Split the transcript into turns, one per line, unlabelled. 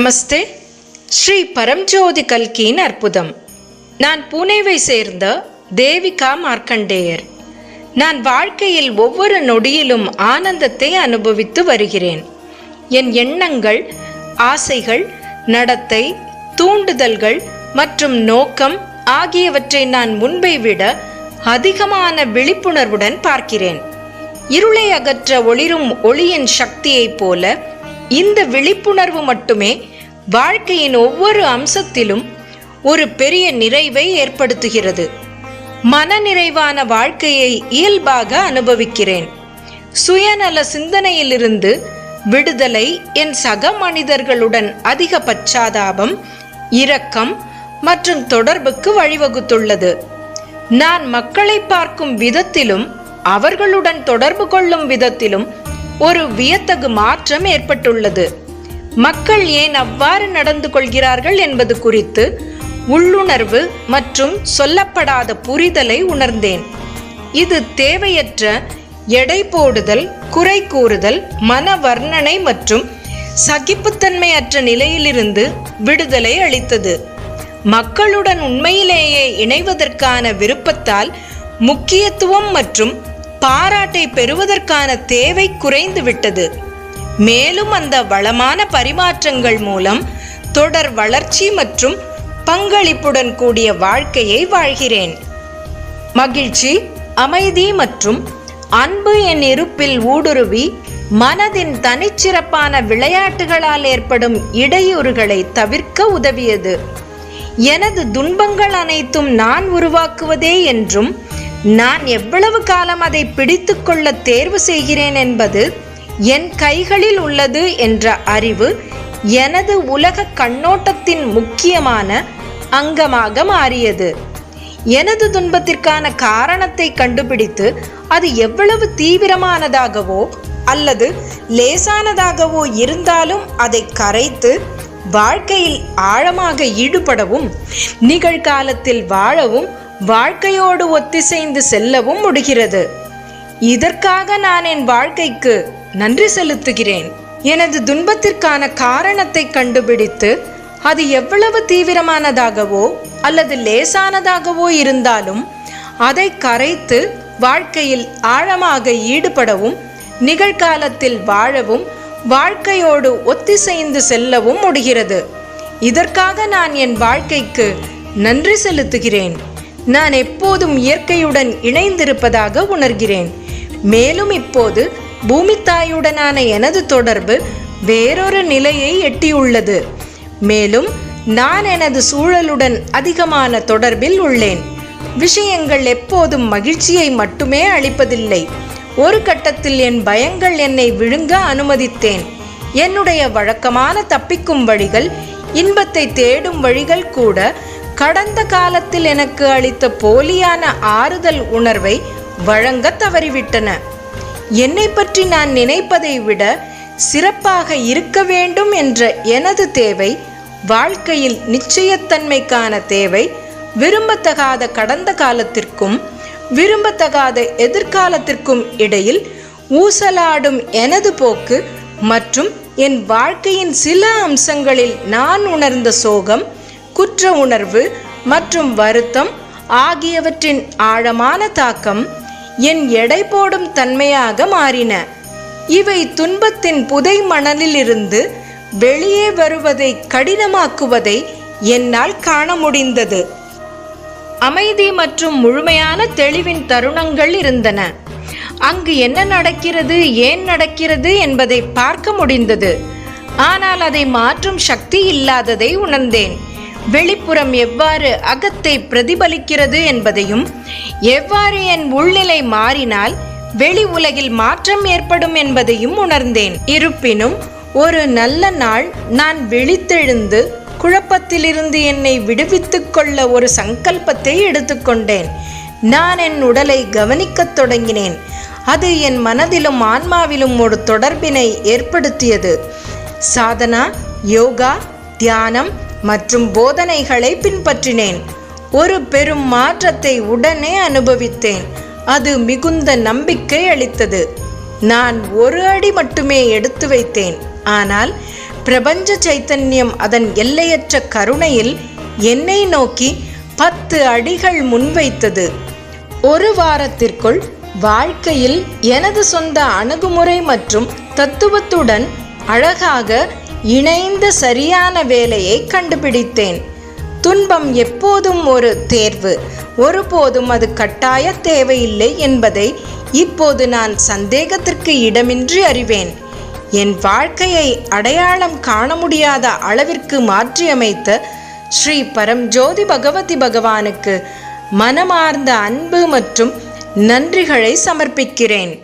நமஸ்தே. ஸ்ரீ பரம்ஜோதி கல்கியின் அற்புதம். நான் புனேவை சேர்ந்த தேவிகா மார்க்கண்டேயர். நான் வாழ்க்கையில் ஒவ்வொரு நொடியிலும் ஆனந்தத்தை அனுபவித்து வருகிறேன். என் எண்ணங்கள் ஆசைகள் நடத்தை தூண்டுதல்கள் மற்றும் நோக்கம் ஆகியவற்றை நான் முன்பை விட அதிகமான விழிப்புணர்வுடன் பார்க்கிறேன். இருளை அகற்ற ஒளிரும் ஒளியின் சக்தியைப் போல இந்த விழிப்புணர்வு மட்டுமே வாழ்க்கையின் ஒவ்வொரு அம்சத்திலும் ஒரு பெரிய நிறைவை ஏற்படுத்துகிறது. மனநிறைவான வாழ்க்கையை இயல்பாக அனுபவிக்கிறேன். சுயநல சிந்தனையிலிருந்து விடுதலை என் சக மனிதர்களுடன் அதிக பச்சாதாபம் இரக்கம் மற்றும் தொடர்புக்கு வழிவகுத்துள்ளது. நான் மக்களை பார்க்கும் விதத்திலும் அவர்களுடன் தொடர்பு கொள்ளும் விதத்திலும் ஒரு வியத்தகு மாற்றம் ஏற்பட்டுள்ளது. மக்கள் ஏன் அவ்வாறு நடந்து கொள்கிறார்கள் என்பது குறித்து உள்ளுணர்வு மற்றும் சொல்லப்படாத புரிதலை உணர்ந்தேன். இது தேவையற்ற எடை போடுதல் குறை கூறுதல் மன வர்ணனை மற்றும் சகிப்புத்தன்மையற்ற நிலையிலிருந்து விடுதலை அளித்தது. மக்களுடன் உண்மையிலேயே இணைவதற்கான விருப்பத்தால் முக்கியத்துவம் மற்றும் பாராட்டை பெறுவதற்கான தேவை குறைந்துவிட்டது. மேலும் அந்த வளமான பரிமாற்றங்கள் மூலம் தொடர் வளர்ச்சி மற்றும் பங்களிப்புடன் கூடிய வாழ்க்கையை வாழ்கிறேன். மகிழ்ச்சி அமைதி மற்றும் அன்பு என் இருப்பில் ஊடுருவி மனதின் தனிச்சிறப்பான விளையாட்டுகளால் ஏற்படும் இடையூறுகளை தவிர்க்க உதவியது. எனது துன்பங்கள் அனைத்தும் நான் உருவாக்குவதே என்றும் நான் எவ்வளவு காலம் அதை பிடித்துக்கொள்ள தேர்வு செய்கிறேன் என்பது என் கைகளில் உள்ளது என்ற அறிவு எனது உலக கண்ணோட்டத்தின் முக்கியமான அங்கமாக மாறியது. எனது துன்பத்திற்கான காரணத்தை கண்டுபிடித்து அது எவ்வளவு தீவிரமானதாகவோ அல்லது லேசானதாகவோ இருந்தாலும் அதை கரைத்து வாழ்க்கையில் ஆழமாக ஈடுபடவும் நிகழ்காலத்தில் வாழவும் வாழ்க்கையோடு ஒத்திசைந்து செல்லவும் முடிகிறது. இதற்காக நான் என் வாழ்க்கைக்கு நன்றி செலுத்துகிறேன். எனது துன்பத்திற்கான காரணத்தை கண்டுபிடித்து அது எவ்வளவு தீவிரமானதாகவோ அல்லது லேசானதாகவோ இருந்தாலும் அதை கரைத்து வாழ்க்கையில் ஆழமாக ஈடுபடவும் நிகழ்காலத்தில் வாழவும் வாழ்க்கையோடு ஒத்திசைந்து செல்லவும் முடிகிறது. இதற்காக நான் என் வாழ்க்கைக்கு நன்றி செலுத்துகிறேன். நான் எப்போதும் இயற்கையுடன் இணைந்திருப்பதாக உணர்கிறேன். மேலும் இப்போது பூமி தாயுடனான எனது தொடர்பு வேறொரு நிலையை எட்டியுள்ளது. மேலும் நான் எனது சூழலுடன் அதிகமான தொடர்பில் உள்ளேன். விஷயங்கள் எப்போதும் மகிழ்ச்சியை மட்டுமே அளிப்பதில்லை. ஒரு கட்டத்தில் என் பயங்கள் என்னை விழுங்க அனுமதித்தேன். என்னுடைய வழக்கமான தப்பிக்கும் வழிகள் இன்பத்தை தேடும் வழிகள் கூட கடந்த காலத்தில் எனக்கு அளித்த போலியான ஆறுதல் உணர்வை வழங்க தவறிவிட்டன. என்னை பற்றி நான் நினைப்பதை விட சிறப்பாக இருக்க வேண்டும் என்ற எனது தேவை வாழ்க்கையில் நிச்சயத்தன்மைக்கான தேவை விரும்பத்தகாத கடந்த காலத்திற்கும் விரும்பத்தகாத எதிர்காலத்திற்கும் இடையில் ஊசலாடும் எனது போக்கு மற்றும் என் வாழ்க்கையின் சில அம்சங்களில் நான் உணர்ந்த சோகம் குற்ற உணர்வு மற்றும் வருத்தம் ஆகியவற்றின் ஆழமான தாக்கம் என் எடை போடும் தன்மையாக மாறின. இவை துன்பத்தின் புதை மணலிலிருந்து வெளியே வருவதை கடினமாக்குவதை என்னால் காண முடிந்தது. அமைதி மற்றும் முழுமையான தெளிவின் தருணங்கள் இருந்தன. அங்கு என்ன நடக்கிறது ஏன் நடக்கிறது என்பதை பார்க்க முடிந்தது. ஆனால் அதை மாற்றும் சக்தி இல்லாததை உணர்ந்தேன். வெளிப்புறம் எவ்வாறு அகத்தை பிரதிபலிக்கிறது என்பதையும் எவ்வாறு என் உள்நிலை மாறினால் வெளி உலகில் மாற்றம் ஏற்படும் என்பதையும் உணர்ந்தேன். இருப்பினும் ஒரு நல்ல நாள் நான் விழித்தெழுந்து குழப்பத்திலிருந்து என்னை விடுவித்துக் கொள்ள ஒரு சங்கல்பத்தை எடுத்துக்கொண்டேன். நான் என் உடலை கவனிக்கத் தொடங்கினேன். அது என் மனதிலும் ஆன்மாவிலும் ஒரு தொடர்பினை ஏற்படுத்தியது. சாதனா யோகா தியானம் மற்றும் போதனைகளை பின்பற்றினேன். ஒரு பெரும் மாற்றத்தை உடனே அனுபவித்தேன். அது மிகுந்த நம்பிக்கை அளித்தது. நான் ஒரு அடி மட்டுமே எடுத்து வைத்தேன். ஆனால் பிரபஞ்ச சைத்தன்யம் அதன் எல்லையற்ற கருணையில் என்னை நோக்கி பத்து அடிகள் முன்வைத்தது. ஒரு வாரத்திற்குள் வாழ்க்கையில் எனது சொந்த அணுகுமுறை மற்றும் தத்துவத்துடன் அழகாக இணைந்த சரியான வேலையை கண்டுபிடித்தேன். துன்பம் எப்போதும் ஒரு தேர்வு. ஒருபோதும் அது கட்டாய தேவையில்லை என்பதை இப்போது நான் சந்தேகத்திற்கு இடமின்றி அறிவேன். என் வாழ்க்கையை அடையாளம் காண முடியாத அளவிற்கு மாற்றியமைத்த ஸ்ரீ பரம்ஜோதி பகவதி பகவானுக்கு மனமார்ந்த அன்பு மற்றும் நன்றிகளை சமர்ப்பிக்கிறேன்.